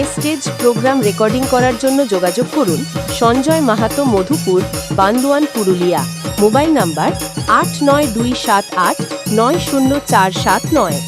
A stage programme recording করার জন্য যোগাযোগ করুন সঞ্জয় মাহাতো মধুপুর, বান্দোয়ান, পুরুলিয়া। মোবাইল নাম্বার আট নয় দুই সাত আট নয় শূন্য চার সাত নয়।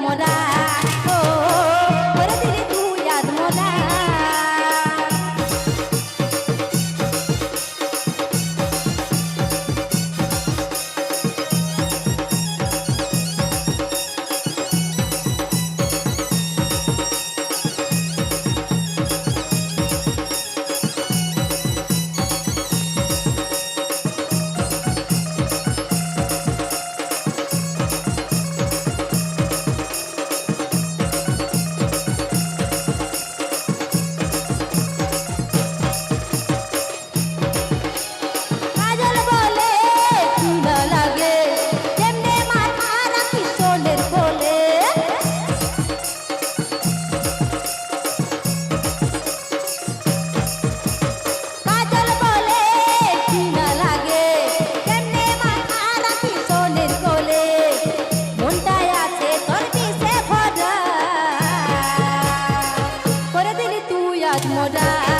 তুই তুই